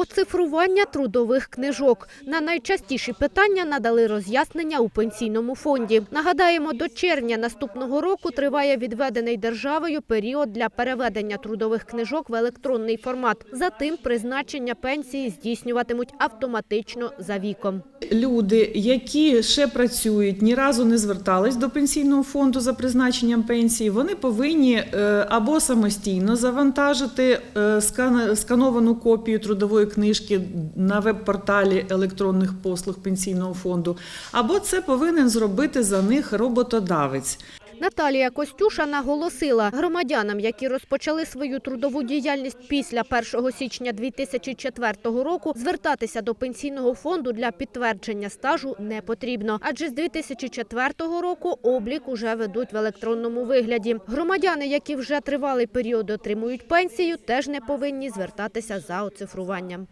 Оцифрування трудових книжок. На найчастіші питання надали роз'яснення у пенсійному фонді. Нагадаємо, до червня наступного року триває відведений державою період для переведення трудових книжок в електронний формат. Затим призначення пенсії здійснюватимуть автоматично за віком. Люди, які ще працюють, ні разу не звертались до пенсійного фонду за призначенням пенсії, вони повинні е, або самостійно завантажити е, скановану копію трудової книжки на веб-порталі електронних послуг пенсійного фонду, або це повинен зробити за них роботодавець. Наталія Костюша наголосила, громадянам, які розпочали свою трудову діяльність після 1 січня 2004 року, звертатися до пенсійного фонду для підтвердження стажу не потрібно. Адже з 2004 року облік уже ведуть в електронному вигляді. Громадяни, які вже тривалий період отримують пенсію, теж не повинні звертатися за оцифруванням.